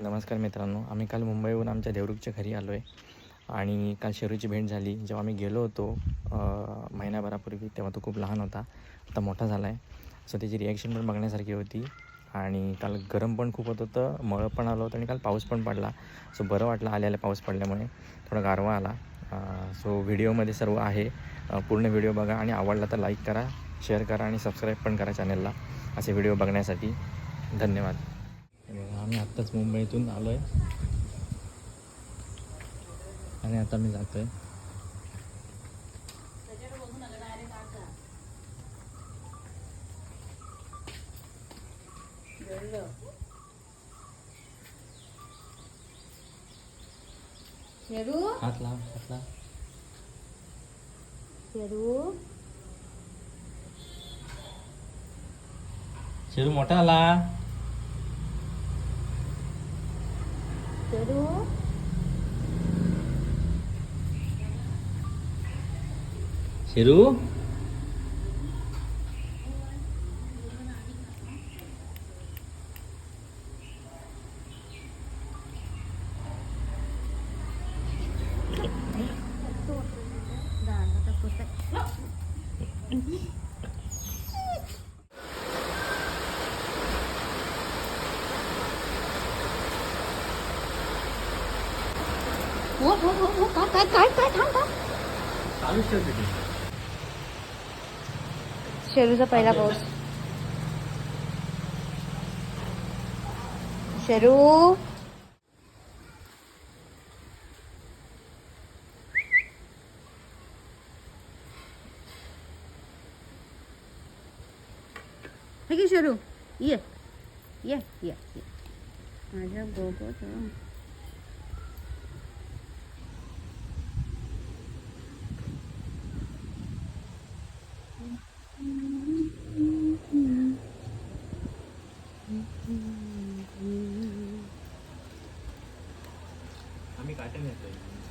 नमस्कार मित्रांनो. आम्ही काल मुंबईहून आमच्या देवरुखच्या घरी आलो आहे आणि काल शेरूची भेट झाली. जेव्हा आम्ही गेलो होतो महिनाभरापूर्वी महिन्याभरापूर्वी तेव्हा तो खूप लहान होता. आता मोठा झाला आहे सो त्याची रिॲक्शन पण बघण्यासारखी होती. आणि काल गरम पण खूप होत होतं मळं पण आलं होतं आणि काल पाऊस पण पडला. सो बरं वाटलं आल्याला पाऊस पडल्यामुळे. थोडा गारवा आला. सो व्हिडिओमध्ये सर्व आहे. पूर्ण व्हिडिओ बघा आणि आवडला तर लाईक करा शेअर करा आणि सबस्क्राईब पण करा चॅनलला असे व्हिडिओ बघण्यासाठी. धन्यवाद. आम्ही आत्ताच मुंबईतून आलो आहे आणि आता मी जातो आहे हात लाव हात लाव. शेरू शेरू मोठा आला. शेरू शेरू हो हो हो हो काय काय काय काय थांब थांब चालूच ठेव तिथे. शेरूचा पहिला पाऊस. शेरू. हे की शेरू. ये. ये ये ये. माझ्या गोगो Tại sao?